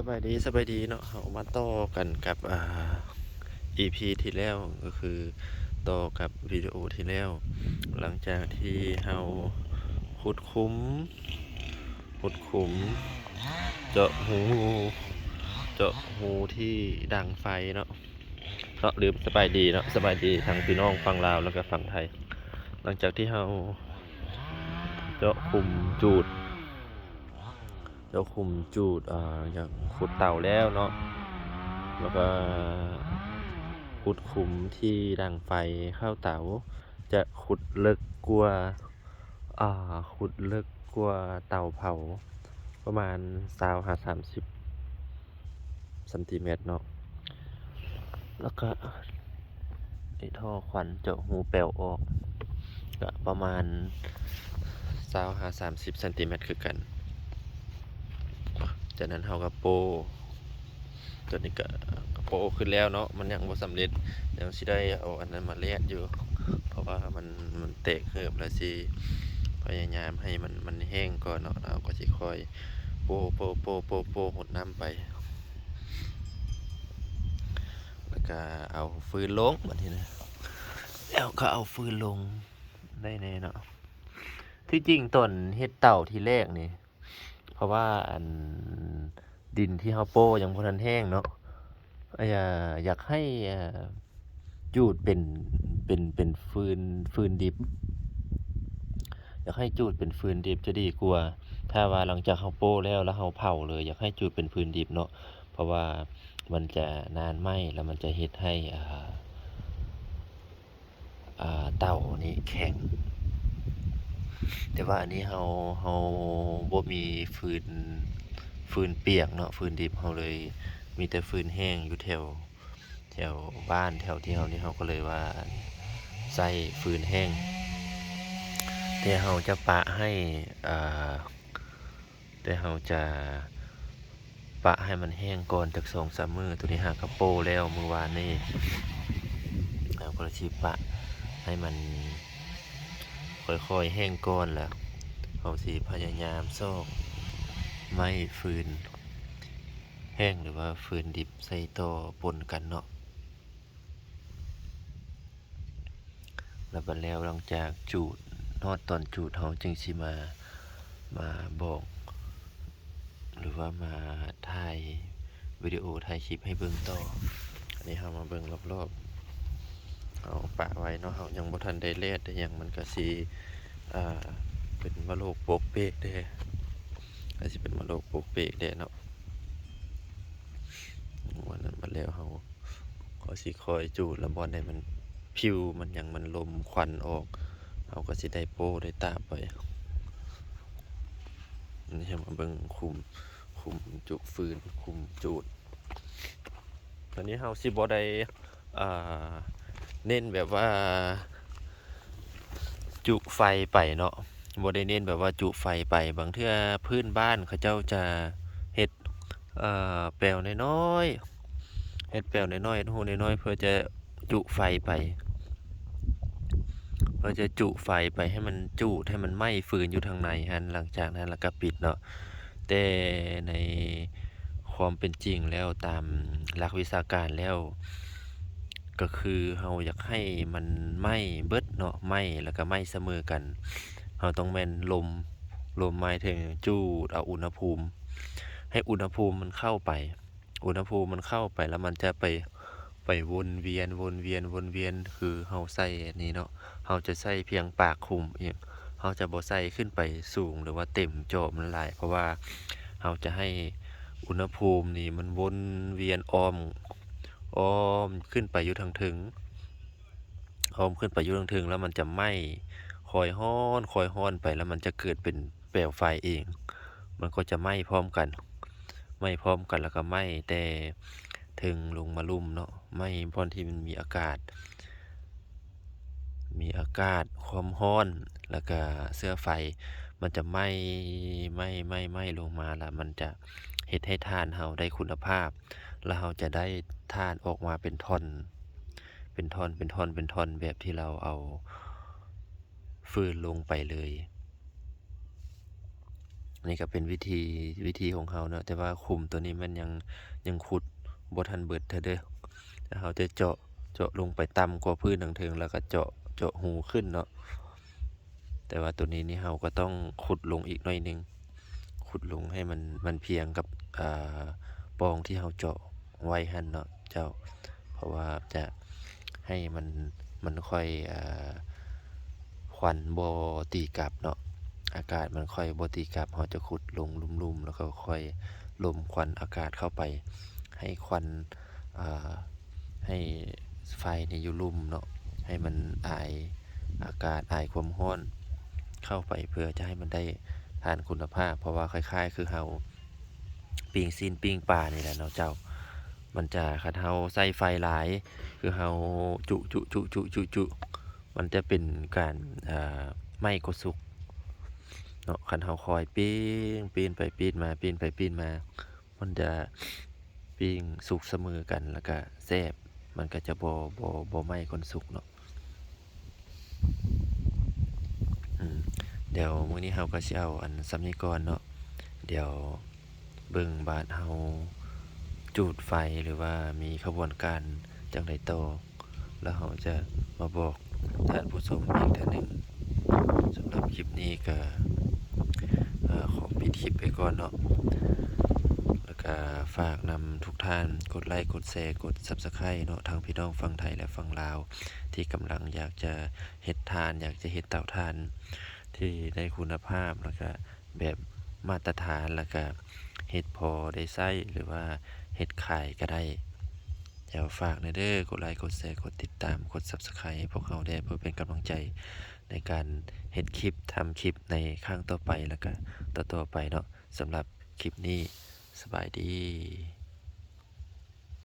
สบายดีสบายดีเนาะเรามาต่อกันกับอ่า EP ที่แล้วก็คือต่อกับวิดีโอที่แล้ว หลังจากที่เราขุดคุ้มขุดขุมเจาะหูเจาะหูที่ดังไฟเนาะเนาะหรือสบายดีเนาะสบายดีทางพี่น้องฝั่งลาวแล้วก็ฝั่งไทย หลังจากที่เราเจาะคุมจูด เจ้าคุมจูดอ่าอย่างขุดเต่าแล้วเนาะแล้วก็ขุดขุมที่ดังไฟเข้าเต๋าจะขุดลึกกว่าอ่าขุดลึกกว่าเต่าเผา ประมาณสาวหาสามสิบซนติเมตรเนาะแล้วก็ไอ้ท่อควันเจาะหูแปลวออก ก็ประมาณสาวหาสามสิบซนติเมตรคือกัน จากนั้นเราก็โปตัวนี้ก็ก็โปขึ้นแล้วเนาะมันยังบ่สำเร็จยังสิได้เอาอันนั้นมาแลกอยู่ เพราะว่ามันมันเตะเหือบแล้วสิพยายามให้มันมันแห้งก่อนเนาะเราก็สิค่อยโปโปโปโปโปหดน้ำไป แล้วก็เอาฟืนลงบัดนี้นะแล้วก็เอาฟืนลงได้แน่เนาะที่จริงต้นเฮ็ดเต่าที่แรกนี่ เพราะว่าอันดินที่เฮาโป้ยังบ่ทันแห้งเนาะเอ่ออยากให้จูดเป็นเป็นเป็นฟืนฟืนดิบ อยากให้จูดเป็นฟืนดิบจะดีกว่า ถ้าว่าหลังจากเฮาโป้แล้วแล้วเฮาเผาเลย อยากให้จูดเป็นฟืนดิบเนาะเพราะว่ามันจะนานไหมแล้วมันจะเฮ็ดให้อ่าเต่านี่แข็ง แต่ว่าอันนี้เฮาเฮาบ่มีฟืนฟืนเปียกเนาะฟืนดิบเฮาเลยมีแต่ฟืนแห้งอยู่แถวแถวบ้านแถวที่เฮานี่เฮาก็เลยว่าใส่ฟืนแห้งแต่เฮาจะปะให้อ่าแต่เฮาจะปะให้มันแห้งก่อนจัก2-3มื้อตัวนี้หากระโปแล้วมือวานนี้เราก็เลยสิปะให้มัน ค่อยๆแห้งก้อนแล้วเขาสีพยายามซอกไม้ฟืน แห้งหรือว่าฟืนดิบใส่ต่อปนกันเนาะแล้วบัดแล้วหลังจากจูดนอดตอนจูดเขาจึงสิมามาบอก หรือว่ามาถ่ายวิดีโอถ่ายคลิปให้เบิ่งต่ออันนี้เรามาเบิ่งรอบๆ เอาปะไว้เนาะเฮายังบ่ทันได้เลดได้ยังมันก็สิอ่าเป็นมะโรคโปกเปกเด้ก็สิเป็นมะโรคโปกเปกเด้เนาะวันนั้นมาแล้วเฮาก็สิคอยจูดล้วบ่ให้มันผิวมันหยังมันลมควันออกเฮาก็สิได้โป้ได้ตาไปอันนี่มาเบิ่งคุมคุมจุกฟืนคุมจูด ตอนนี้เฮาสิบ่ได้อ่า เน้นแบบว่า จุไฟไปเนาะบ่ได้เน้นแบบว่าจุไฟไปบางเทื่อพื้นบ้านเขาเจ้าจะเฮ็ดเอ่อแปลวน้อยๆเฮ็ดแปลวน้อยๆเฮ็ดรูน้อยๆเพื่อจะจุไฟไปเพื่อจะจุไฟไปให้มันจูดให้มันไหม้ฟืนอยู่ทางในหันหลังจากนั้นแล้วก็ปิดเนาะแต่ในความเป็นจริงแล้วตามหลักวิชาการแล้ว ก็คือเฮาอยากให้มันไหม้เบิดเนาะไหม้แล้วก็ไหม้เสมอกันเฮาต้องแม่นลมลมหมายถึงจูดเอาอุณหภูมิ ให้อุณหภูมิมันเข้าไป อุณหภูมิมันเข้าไปแล้วมันจะไปไปวนเวียนวนเวียนวนเวียนคือเฮาใส่นี้เนาะเฮาจะใส่เพียงปากคุมเองเฮาจะบ่ใส่ขึ้นไปสูงหรือว่าเต็มจอมันหลายเพราะว่าเฮาจะให้อุณหภูมินี่มันวนเวียนอ้อม อ้อมขึ้นไปอยู่ทางถึงอ้อมขึ้นไปอยู่ทางถึง แล้วมันจะไหม้คอยฮ้อนคอยฮ้อนไปแล้วมันจะเกิดเป็นเปลวไฟเอง มันก็จะไหม้พร้อมกันไหม้พร้อมกันแล้วก็ไหม้แต่ถึงลงมาลุ่มเนาะไหม้พอนที่มันมีอากาศ มีอากาศความร้อนแล้วก็เสื้อไฟ มันจะไหม้ไหม้ไหม้ไหม้ลงมาแล้วมันจะ เฮ็ดให้ทานเฮาได้คุณภาพ แล้วเราจะได้ทานออกมาเป็นท่อน เป็นท่อนเป็นท่อนเป็นท่อนแบบที่เราเอาฟืนลงไปเลยนี่ก็เป็นวิธีวิธีของเขาเนาะแต่ว่าขุมตัวนี้มันยังยังขุดบทันเบิดเท่าเด้อแต่เขาจะเจาะเจาะลงไปต่ำกว่าพื้นทังเทิงแล้วก็เจาะเจาะหูขึ้นเนาะแต่ว่าตัวนี้นี่เราก็ต้องขุดลงอีกหน่อยนึง ขุดลงให้มันมันเพียงกับปองที่เราเจาะไว้หันเนาะเจ้า เพราะว่าจะให้มันมันค่อยอควันบ่ตีกลับเนาะอากาศมันค่อยบ่ตีกลับเราจะขุดลงลุ่มๆแล้วก็ค่อยลมควันอากาศเข้าไป ให้ควันให้ไฟในอยู่ลุ่มเนาะให้มันอายอากาศอายความร้อนเข้าไปเพื่อจะให้มันได้ ทานคุณภาพ เพราะว่าคล้าย ๆ คือเฮาปิ้งซีนปิ้งปลานี่แหละเนาะเจ้า มันจะคันเฮาใส่ไฟหลาย คือเฮาจุจุจุจุจุจุมันจะเป็นการอ่าไหม้กสุกเนาะคันเฮาคอยปิ้งปีนไปปีนมาปีนไปปีนมา มันจะปิ้งสุกเสมอกันแล้วก็แซ่บมันก็จะบ่บ่บ่ไหม้คนสุกเนาะอืม เดี๋ยวมื้อนี้เฮาก็สิเอาอันส่ำนี้ก่อนเนาะเดี๋ยวเบิ่งบานเฮาจูดไฟหรือว่ามีขบวนการจังใดต่อแล้วเฮาจะมาบอกท่านผู้ชมอีกทื่อหนึ่งสำหรับคลิปนี้ก็เอ่อขอปิดคลิปไปก่อนเนาะแล้วก็ฝากนำทุกท่านกดไลค์กดแชร์กด Subscribe เนาะทั้งพี่น้องฝั่งไทยและฝั่งลาว ที่กำลังอยากจะเฮ็ดทาน อยากจะเฮ็ดเต่าถ่าน ที่ได้คุณภาพแล้วก็แบบมาตรฐานแล้วก็เฮ็ดพอได้ใช้หรือว่าเฮ็ดขายก็ได้เดี๋ยวฝากหน่อยเด้อกดไลค์กดแชร์กดติดตามกด Subscribe ให้พวกเราได้เพื่อเป็นกำลังใจในการเฮ็ดคลิปทำคลิปในครั้งต่อไปแล้วก็ต่อๆไปเนาะสำหรับคลิปนี้สบายดี